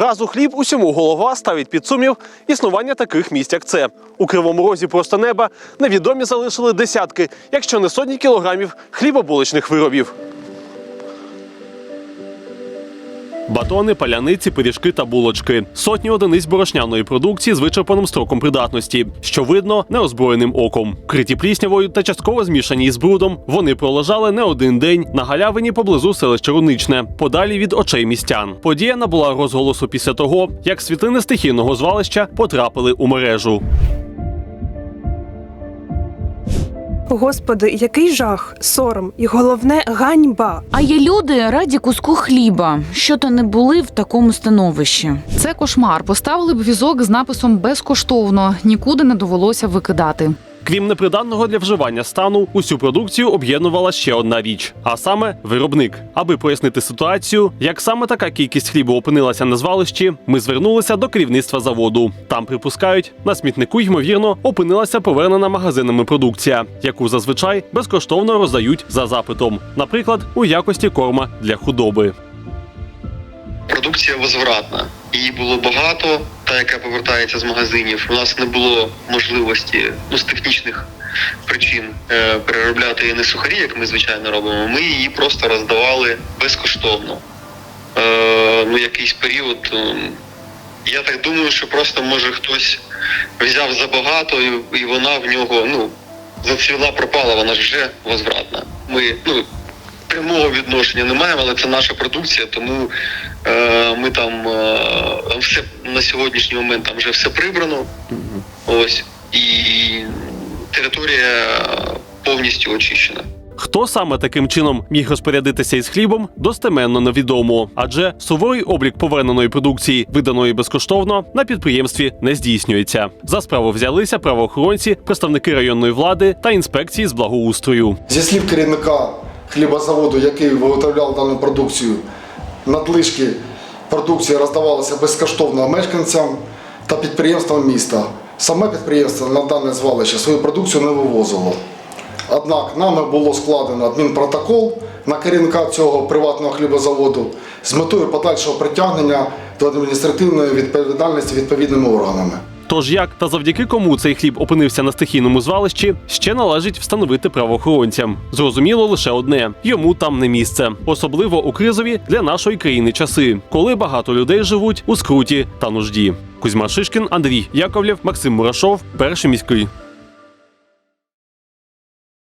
Фразу хліб усьому голова ставить під сумнів існування таких місць, як це. У кривому розі просто неба невідомі залишили десятки, якщо не сотні кілограмів хлібобуличних виробів. Батони, паляниці, пиріжки та булочки. Сотні одиниць борошняної продукції з вичерпаним строком придатності, що видно неозброєним оком. Криті пліснявою та частково змішані із брудом. Вони пролежали не один день на галявині поблизу селища Руничне, подалі від очей містян. Подія набула розголосу після того, як світлини стихійного звалища потрапили у мережу. Господи, який жах, сором і головне ганьба. А є люди раді куску хліба, що то не були в такому становищі. Це кошмар. Поставили б візок з написом безкоштовно. Нікуди не довелося викидати. Крім непридатного для вживання стану, усю продукцію об'єднувала ще одна річ, а саме виробник. Аби пояснити ситуацію, як саме така кількість хлібу опинилася на звалищі, ми звернулися до керівництва заводу. Там припускають, на смітнику ймовірно опинилася повернена магазинами продукція, яку зазвичай безкоштовно роздають за запитом, наприклад, у якості корма для худоби. продукція возвратна. Її було багато, та яка повертається з магазинів. У нас не було можливості ну, з технічних причин е, переробляти її не сухарі, як ми звичайно робимо. Ми її просто роздавали безкоштовно. Е, ну, якийсь період. е, я так думаю, що просто може хтось взяв забагато, і, і вона в нього ну, зацвіла, пропала, вона ж вже возвратна. Ми ну, прямого відношення не маємо, але це наша продукція, тому е, ми там е, все на сьогоднішній момент там вже все прибрано. Ось і територія повністю очищена. Хто саме таким чином міг розпорядитися із хлібом, достеменно невідомо, адже суворий облік поверненої продукції, виданої безкоштовно, на підприємстві не здійснюється. За справу взялися правоохоронці, представники районної влади та інспекції з благоустрою. Зі слів керівника хлібозаводу, який виготовляв дану продукцію, надлишки продукції роздавалися безкоштовно мешканцям та підприємствам міста. Саме підприємство на дане звалище свою продукцію не вивозило. Однак нами було складено адмінпротокол на керівника цього приватного хлібозаводу з метою подальшого притягнення до адміністративної відповідальності відповідними органами. Тож як та завдяки кому цей хліб опинився на стихійному звалищі, ще належить встановити правоохоронцям. Зрозуміло лише одне: йому там не місце, особливо у кризові для нашої країни часи, коли багато людей живуть у скруті та нужді. Кузьма Шишкін, Андрій Яковлєв, Максим Мурашов, перший міський.